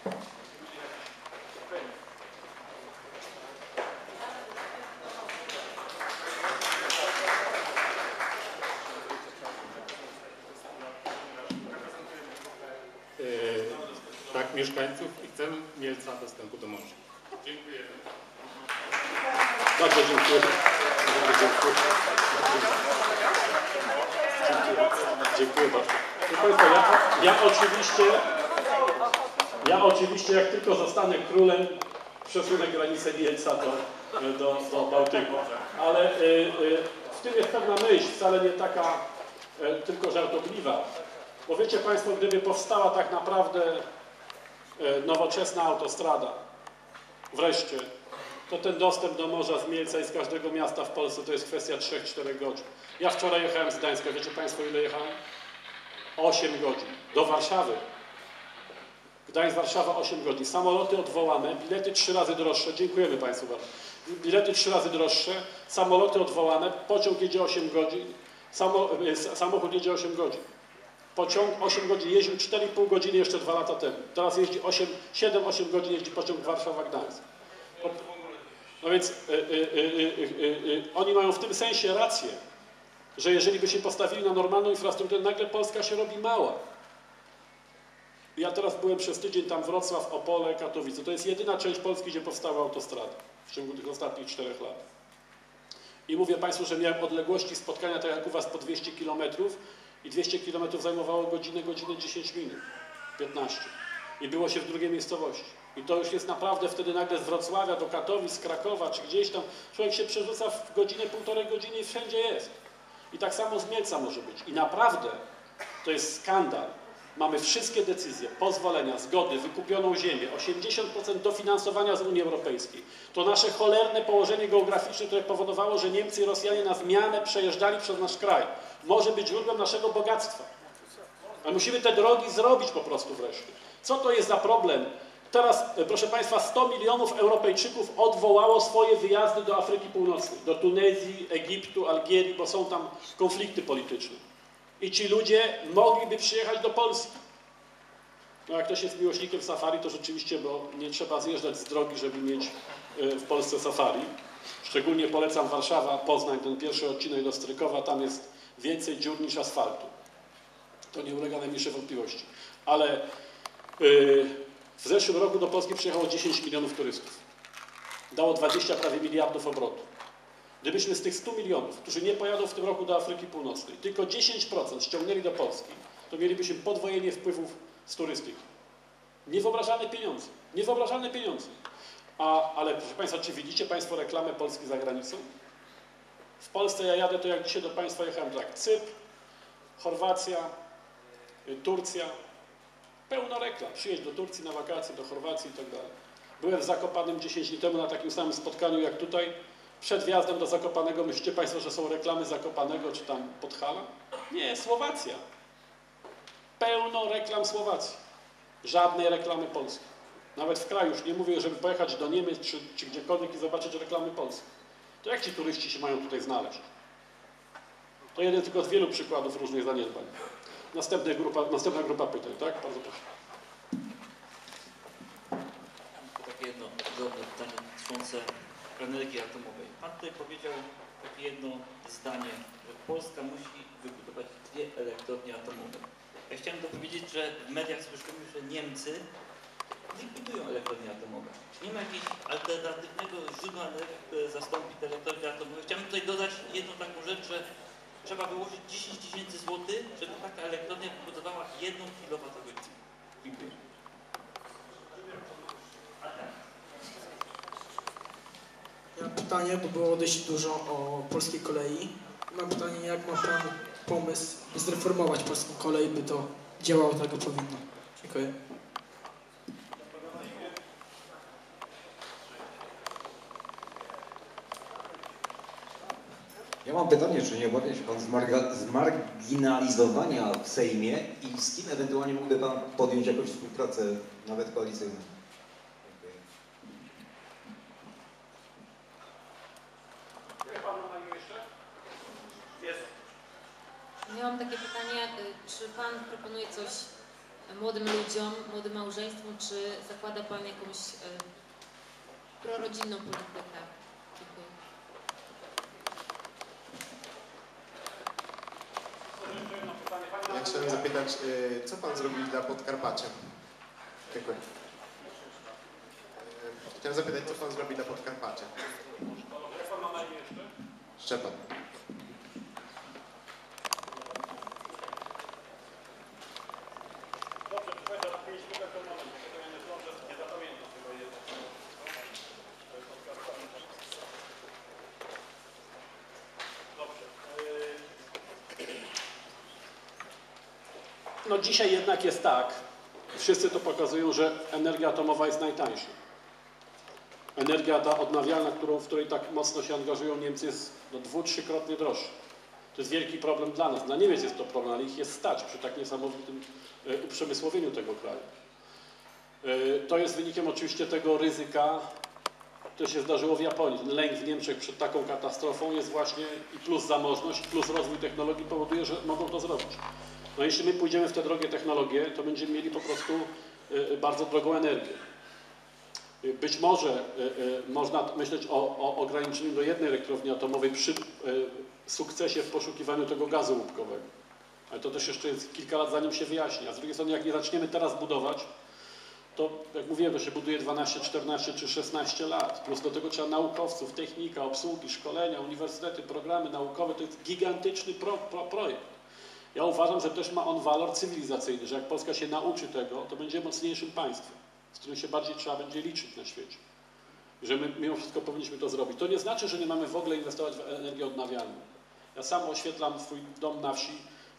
Yy, tak, mieszkańców i chcemy Mielca dostępu do morza. Dziękuję. Bardzo dziękuję. Bardzo. Dziękuję, dziękuję bardzo. Proszę Państwa, ja, ja oczywiście, ja oczywiście jak tylko zostanę królem, przesunę granicę Mielca do, do, do Bałtyku. Ale y, y, w tym jest pewna myśl, wcale nie taka y, tylko żartobliwa. Bo wiecie Państwo, gdyby powstała tak naprawdę y, nowoczesna autostrada, wreszcie, to ten dostęp do morza z Mielca i z każdego miasta w Polsce to jest kwestia 3-4 godzin. Ja wczoraj jechałem z Gdańska, wiecie Państwo ile jechałem? 8 godzin. Do Warszawy. Gdańsk-Warszawa 8 godzin. Samoloty odwołane, bilety 3 razy droższe. Dziękujemy Państwu bardzo. Bilety 3 razy droższe, samoloty odwołane, pociąg jedzie 8 godzin, samo, y, samochód jedzie 8 godzin. Pociąg 8 godzin jeździł 4,5 godziny jeszcze 2 lata temu. Teraz jeździ 8, 7-8 godzin jeździ pociąg Warszawa-Gdańsk. No więc y, y, y, oni mają w tym sensie rację, że jeżeli by się postawili na normalną infrastrukturę, nagle Polska się robi mała. Ja teraz byłem przez tydzień tam Wrocław, Opole, Katowice. To jest jedyna część Polski, gdzie powstała autostrada w ciągu tych ostatnich czterech lat. I mówię Państwu, że miałem odległości spotkania, tak jak u Was, po 200 km i 200 km zajmowało godzinę, godzinę 10 minut, 15. I było się w drugiej miejscowości. I to już jest naprawdę wtedy nagle z Wrocławia do Katowic, z Krakowa, czy gdzieś tam. Człowiek się przerzuca w godzinę, półtorej godziny i wszędzie jest. I tak samo z Mielca może być. I naprawdę to jest skandal. Mamy wszystkie decyzje, pozwolenia, zgody, wykupioną ziemię, 80% dofinansowania z Unii Europejskiej. To nasze cholerne położenie geograficzne, które powodowało, że Niemcy i Rosjanie na zmianę przejeżdżali przez nasz kraj. Może być źródłem naszego bogactwa. Ale musimy te drogi zrobić po prostu wreszcie. Co to jest za problem? Teraz, e, proszę Państwa, 100 milionów Europejczyków odwołało swoje wyjazdy do Afryki Północnej, do Tunezji, Egiptu, Algierii, bo są tam konflikty polityczne. I ci ludzie mogliby przyjechać do Polski. No jak ktoś jest miłośnikiem safari, to rzeczywiście, bo nie trzeba zjeżdżać z drogi, żeby mieć e, w Polsce safari. Szczególnie polecam Warszawa, Poznań, ten pierwszy odcinek do Strykowa, tam jest więcej dziur niż asfaltu. To nie ulega najmniejszej wątpliwości. Ale yy, w zeszłym roku do Polski przyjechało 10 milionów turystów. Dało 20 prawie miliardów obrotu. Gdybyśmy z tych 100 milionów, którzy nie pojadą w tym roku do Afryki Północnej, tylko 10% ściągnęli do Polski, to mielibyśmy podwojenie wpływów z turystyki. Niewyobrażalne pieniądze. Niewyobrażalne pieniądze. A, ale proszę Państwa, czy widzicie Państwo reklamę Polski za granicą? W Polsce ja jadę, to jak dzisiaj do Państwa jechałem, tak, Cypr, Chorwacja, y, Turcja, pełno reklam. Przyjedź do Turcji na wakacje, do Chorwacji i tak dalej. Byłem w Zakopanem 10 dni temu na takim samym spotkaniu jak tutaj. Przed wjazdem do Zakopanego myślicie Państwo, że są reklamy Zakopanego czy tam Podhala? Nie, Słowacja. Pełno reklam Słowacji. Żadnej reklamy Polski. Nawet w kraju już nie mówię, żeby pojechać do Niemiec czy, czy gdziekolwiek i zobaczyć reklamy Polski. To jak ci turyści się mają tutaj znaleźć? To jeden tylko z wielu przykładów różnych zaniedbań. Następna grupa, następna grupa pytań, tak? Bardzo proszę. To takie jedno drobne pytanie dotyczące energii atomowej. Pan tutaj powiedział takie jedno zdanie, że Polska musi wybudować dwie elektrownie atomowe. Ja chciałem dopowiedzieć, że w mediach słyszymy, że Niemcy likwidują elektrownie atomowe. Nie ma jakiegoś alternatywnego źródła energii, które zastąpi te elektrownie atomowe? Chciałem tutaj dodać jedną taką rzecz, że trzeba wyłożyć 10 tysięcy złotych, żeby taka elektrownia wybudowała 1 kWh. Dziękuję. Ja mam pytanie, bo było dość dużo o polskiej kolei. Mam pytanie, jak ma Pan pomysł, zreformować polską kolej, by to działało tak, jak powinno? Dziękuję. Ja mam pytanie, czy nie obawia się Pan zmarginalizowania w Sejmie i z kim ewentualnie mógłby Pan podjąć jakąś współpracę, nawet koalicyjną? Dziękuję. Ja mam takie pytanie, y, czy Pan proponuje coś młodym ludziom, młodym małżeństwom, czy zakłada Pan jakąś e, prorodzinną politykę? Dziękuję. Ja chciałem zapytać, y, co Pan zrobił dla Podkarpacia? Dziękuję. Y, Chciałem zapytać, co Pan zrobi dla Podkarpacia? Szczepan. No dzisiaj jednak jest tak, wszyscy to pokazują, że energia atomowa jest najtańsza. Energia ta odnawialna, którą, w której tak mocno się angażują Niemcy jest no, dwu, trzykrotnie droższa. To jest wielki problem dla nas. Dla Niemiec jest to problem, ale ich jest stać przy tak niesamowitym e, uprzemysłowieniu tego kraju. E, To jest wynikiem oczywiście tego ryzyka, które się zdarzyło w Japonii. Lęk w Niemczech przed taką katastrofą jest właśnie i plus zamożność, plus rozwój technologii powoduje, że mogą to zrobić. No jeśli my pójdziemy w te drogie technologie, to będziemy mieli po prostu y, y, bardzo drogą energię. Y, Być może można myśleć o, o ograniczeniu do jednej elektrowni atomowej przy sukcesie w poszukiwaniu tego gazu łupkowego. Ale to też jeszcze jest kilka lat zanim się wyjaśni. A z drugiej strony, jak nie zaczniemy teraz budować, to jak mówiłem, to się buduje 12, 14 czy 16 lat. Plus do tego trzeba naukowców, technika, obsługi, szkolenia, uniwersytety, programy naukowe. To jest gigantyczny pro, pro, projekt. Ja uważam, że też ma on walor cywilizacyjny, że jak Polska się nauczy tego, to będzie mocniejszym państwem, z którym się bardziej trzeba będzie liczyć na świecie. Że my mimo wszystko powinniśmy to zrobić. To nie znaczy, że nie mamy w ogóle inwestować w energię odnawialną. Ja sam oświetlam swój dom na wsi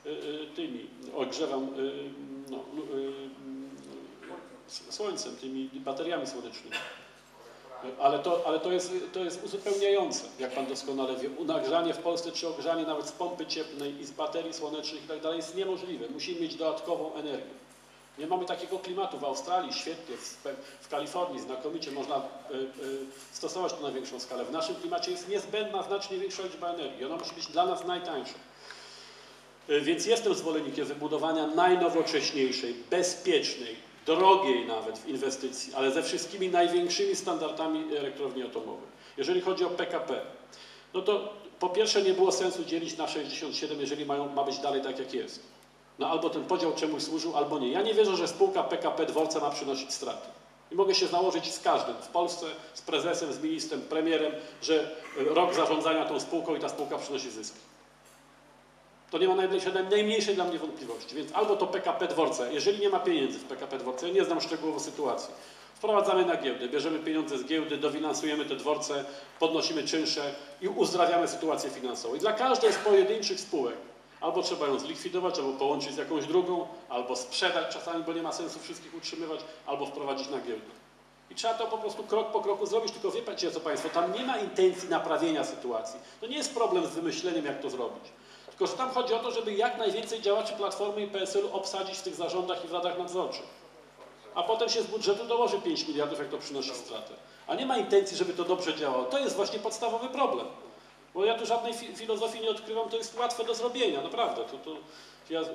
y, y, tymi, ogrzewam y, no, słońcem, tymi bateriami słonecznymi. Ale to, ale to, jest, to jest uzupełniające, jak Pan doskonale wie. Nagrzanie w Polsce czy ogrzanie nawet z pompy cieplnej i z baterii słonecznych i tak dalej jest niemożliwe. Musimy mieć dodatkową energię. Nie mamy takiego klimatu w Australii, świetnie, w, Kalifornii znakomicie można y, y, stosować to na większą skalę. W naszym klimacie jest niezbędna znacznie większa liczba energii. Ona musi być dla nas najtańsza. Y, Więc jestem zwolennikiem wybudowania najnowocześniejszej, bezpiecznej, drogiej nawet w inwestycji, ale ze wszystkimi największymi standardami elektrowni atomowej. Jeżeli chodzi o PKP, no to po pierwsze nie było sensu dzielić na 67, jeżeli mają, ma być dalej tak jak jest. No albo ten podział czemuś służył, albo nie. Ja nie wierzę, że spółka PKP Dworca ma przynosić straty. I mogę się założyć z każdym, w Polsce, z prezesem, z ministrem, premierem, że rok zarządzania tą spółką i ta spółka przynosi zyski. To nie ma najmniejszej, dla mnie wątpliwości. Więc albo to PKP Dworce, jeżeli nie ma pieniędzy w PKP Dworce, ja nie znam szczegółowo sytuacji, wprowadzamy na giełdę, bierzemy pieniądze z giełdy, dofinansujemy te dworce, podnosimy czynsze i uzdrawiamy sytuację finansową. I dla każdej z pojedynczych spółek albo trzeba ją zlikwidować, albo połączyć z jakąś drugą, albo sprzedać czasami, bo nie ma sensu wszystkich utrzymywać, albo wprowadzić na giełdę. I trzeba to po prostu krok po kroku zrobić, tylko wie co Państwo, tam nie ma intencji naprawienia sytuacji. To nie jest problem z wymyśleniem, jak to zrobić. Tylko, że tam chodzi o to, żeby jak najwięcej działaczy Platformy i PSL-u obsadzić w tych zarządach i w radach nadzorczych. A potem się z budżetu dołoży 5 miliardów, jak to przynosi stratę. A nie ma intencji, żeby to dobrze działało. To jest właśnie podstawowy problem. Bo ja tu żadnej fi filozofii nie odkrywam, to jest łatwe do zrobienia, naprawdę. To, to ja y,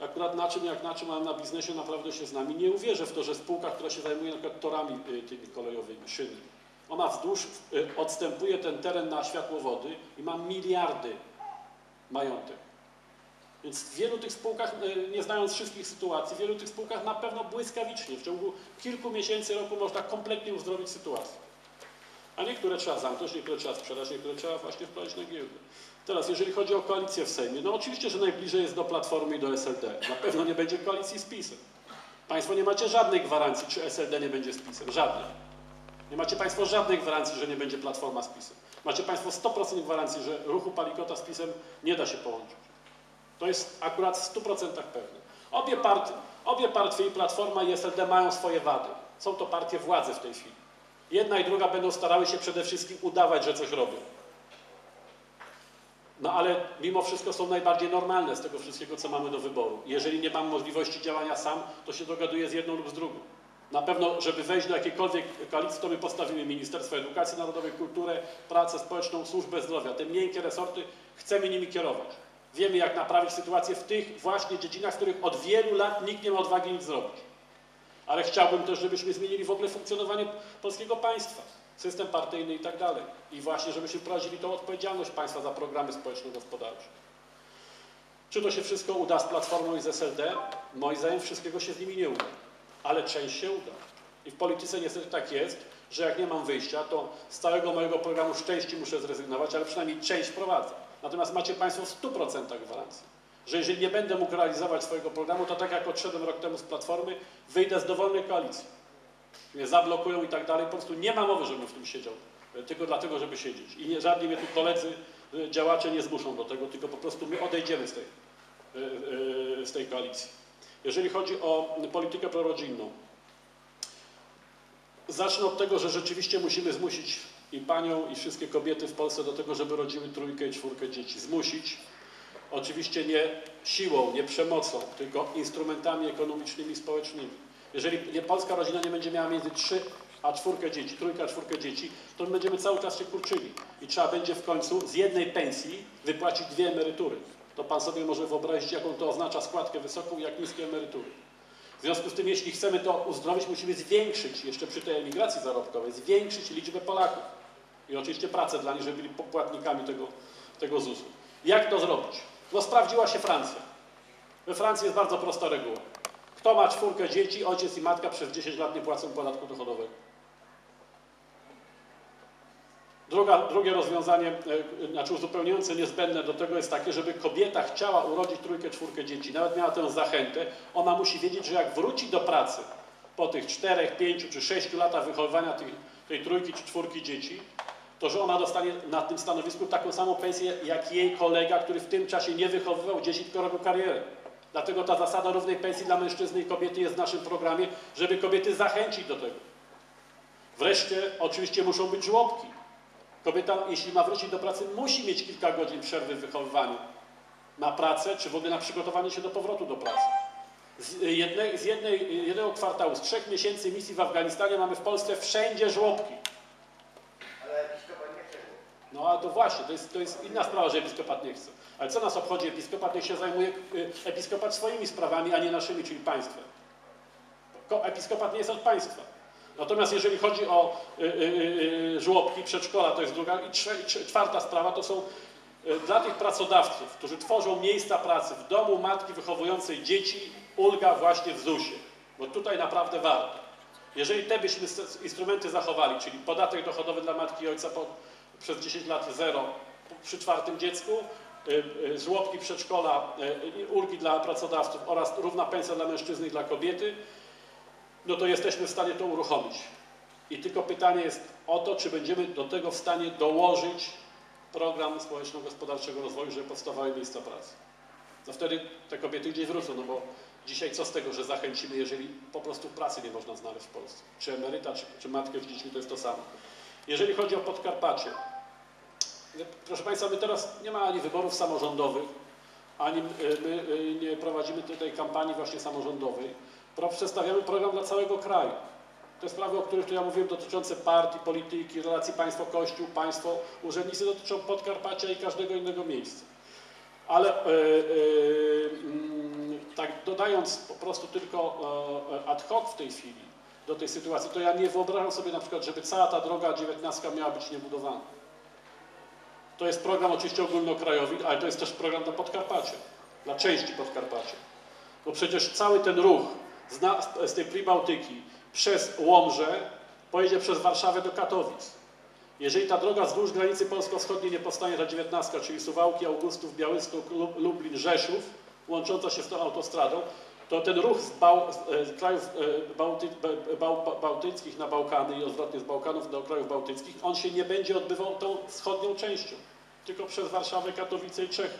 akurat na czym, jak na czym, ale na biznesie naprawdę się znam i nie uwierzę w to, że spółka, która się zajmuje na przykład torami y, tymi kolejowymi, szyny, ona wzdłuż y, odstępuje ten teren na światłowody i ma miliardy majątek. Więc w wielu tych spółkach, y, nie znając wszystkich sytuacji, w wielu tych spółkach na pewno błyskawicznie, w ciągu kilku miesięcy, roku można kompletnie uzdrowić sytuację. A niektóre trzeba zamknąć, niektóre trzeba sprzedać, niektóre trzeba właśnie wprowadzić na giełdę. Teraz, jeżeli chodzi o koalicję w Sejmie, no oczywiście, że najbliżej jest do Platformy i do SLD. Na pewno nie będzie koalicji z PiSem. Państwo nie macie żadnej gwarancji, czy SLD nie będzie z PiSem. Żadnej. Nie macie Państwo żadnej gwarancji, że nie będzie Platforma z PiSem. Macie Państwo 100% gwarancji, że ruchu Palikota z PiSem nie da się połączyć. To jest akurat w 100% pewne. Obie partie, obie partie, i Platforma i SLD mają swoje wady. Są to partie władzy w tej chwili. Jedna i druga będą starały się przede wszystkim udawać, że coś robią. No ale mimo wszystko są najbardziej normalne z tego wszystkiego, co mamy do wyboru. Jeżeli nie mam możliwości działania sam, to się dogaduję z jedną lub z drugą. Na pewno, żeby wejść do jakiejkolwiek koalicji, to my postawimy Ministerstwo Edukacji Narodowej, Kulturę, Pracę Społeczną, Służbę Zdrowia. Te miękkie resorty chcemy nimi kierować. Wiemy, jak naprawić sytuację w tych właśnie dziedzinach, w których od wielu lat nikt nie ma odwagi nic zrobić. Ale chciałbym też, żebyśmy zmienili w ogóle funkcjonowanie polskiego państwa, system partyjny i tak dalej. I właśnie, żebyśmy wprowadzili tą odpowiedzialność państwa za programy społeczno-gospodarcze. Czy to się wszystko uda z Platformą i z SLD? Moim zdaniem wszystkiego się z nimi nie uda, ale część się uda. I w polityce niestety tak jest, że jak nie mam wyjścia, to z całego mojego programu z części muszę zrezygnować, ale przynajmniej część prowadzę. Natomiast macie Państwo w 100% gwarancję, że jeżeli nie będę mógł realizować swojego programu, to tak jak odszedłem rok temu z Platformy, wyjdę z dowolnej koalicji. Mnie zablokują i tak dalej. Po prostu nie ma mowy, żebym w tym siedział, e, tylko dlatego, żeby siedzieć. I nie, żadni mnie tu koledzy, e, działacze nie zmuszą do tego, tylko po prostu my odejdziemy z tej, e, z tej koalicji. Jeżeli chodzi o politykę prorodzinną, zacznę od tego, że rzeczywiście musimy zmusić i panią, i wszystkie kobiety w Polsce do tego, żeby rodziły trójkę i czwórkę dzieci. Zmusić, oczywiście nie siłą, nie przemocą, tylko instrumentami ekonomicznymi, społecznymi. Jeżeli nie, polska rodzina nie będzie miała między trzy a czwórkę dzieci, trójkę a czwórkę dzieci, to my będziemy cały czas się kurczyli. I trzeba będzie w końcu z jednej pensji wypłacić dwie emerytury. To pan sobie może wyobrazić, jaką to oznacza składkę wysoką jak niskie emerytury. W związku z tym, jeśli chcemy to uzdrowić, musimy zwiększyć, jeszcze przy tej emigracji zarobkowej, zwiększyć liczbę Polaków. I oczywiście pracę dla nich, żeby byli płatnikami tego, tego ZUS-u. Jak to zrobić? No sprawdziła się Francja. We Francji jest bardzo prosta reguła. Kto ma czwórkę dzieci, ojciec i matka przez 10 lat nie płacą podatku dochodowego. Druga, drugie rozwiązanie, e, znaczy uzupełniające, niezbędne do tego jest takie, żeby kobieta chciała urodzić trójkę, czwórkę dzieci, nawet miała tę zachętę, ona musi wiedzieć, że jak wróci do pracy po tych czterech, pięciu czy sześciu latach wychowywania tej, tej trójki czy czwórki dzieci, to że ona dostanie na tym stanowisku taką samą pensję jak jej kolega, który w tym czasie nie wychowywał dzieci, tylko robił karierę. Dlatego ta zasada równej pensji dla mężczyzny i kobiety jest w naszym programie, żeby kobiety zachęcić do tego. Wreszcie oczywiście muszą być żłobki. Kobieta, jeśli ma wrócić do pracy, musi mieć kilka godzin przerwy w wychowywaniu na pracę, czy w ogóle na przygotowanie się do powrotu do pracy. Z, jednej, z jednej, jednego kwartału, z trzech miesięcy misji w Afganistanie mamy w Polsce wszędzie żłobki. No a to właśnie, to jest, to jest inna sprawa, że episkopat nie chce. Ale co nas obchodzi episkopat? Niech się zajmuje y, episkopat swoimi sprawami, a nie naszymi, czyli państwem. Ko- Episkopat nie jest od państwa. Natomiast jeżeli chodzi o y, y, y, żłobki, przedszkola, to jest druga. I czwarta sprawa to są dla tych pracodawców, którzy tworzą miejsca pracy w domu matki wychowującej dzieci, ulga właśnie w ZUS-ie. Bo tutaj naprawdę warto. Jeżeli te byśmy instrumenty zachowali, czyli podatek dochodowy dla matki i ojca po, przez 10 lat zero przy czwartym dziecku, żłobki, przedszkola, ulgi dla pracodawców oraz równa pensja dla mężczyzny i dla kobiety, no to jesteśmy w stanie to uruchomić. I tylko pytanie jest o to, czy będziemy do tego w stanie dołożyć program społeczno-gospodarczego rozwoju, żeby powstawały miejsca pracy. To wtedy te kobiety gdzieś wrócą, no bo dzisiaj co z tego, że zachęcimy, jeżeli po prostu pracy nie można znaleźć w Polsce. Czy emeryta, czy, czy matkę z dziećmi, to jest to samo. Jeżeli chodzi o Podkarpacie, proszę Państwa, my teraz nie ma ani wyborów samorządowych, ani my nie prowadzimy tutaj kampanii właśnie samorządowej. Przedstawiamy program dla całego kraju. Te sprawy, o których tu ja mówiłem, dotyczące partii, polityki, relacji państwo-kościół, państwo-urzędnicy dotyczą Podkarpacia i każdego innego miejsca. Ale y, y, mm, tak dodając po prostu tylko e, ad hoc w tej chwili do tej sytuacji, to ja nie wyobrażam sobie na przykład, żeby cała ta droga 19 miała być niebudowana. To jest program oczywiście ogólnokrajowy, ale to jest też program dla Podkarpacia, dla części Podkarpacia. Bo przecież cały ten ruch z, na, z tej Pribałtyki przez Łomże pojedzie przez Warszawę do Katowic. Jeżeli ta droga wzdłuż granicy polsko-wschodniej nie powstanie, ta 19, czyli Suwałki, Augustów, Białystok, Lub- Lublin, Rzeszów, łącząca się z tą autostradą, to ten ruch z, Bał, z e, krajów e, Bałty, Ba- Bał, Ba- bałtyckich na Bałkany i odwrotnie z Bałkanów do krajów bałtyckich, on się nie będzie odbywał tą wschodnią częścią, tylko przez Warszawę, Katowice i Czechy.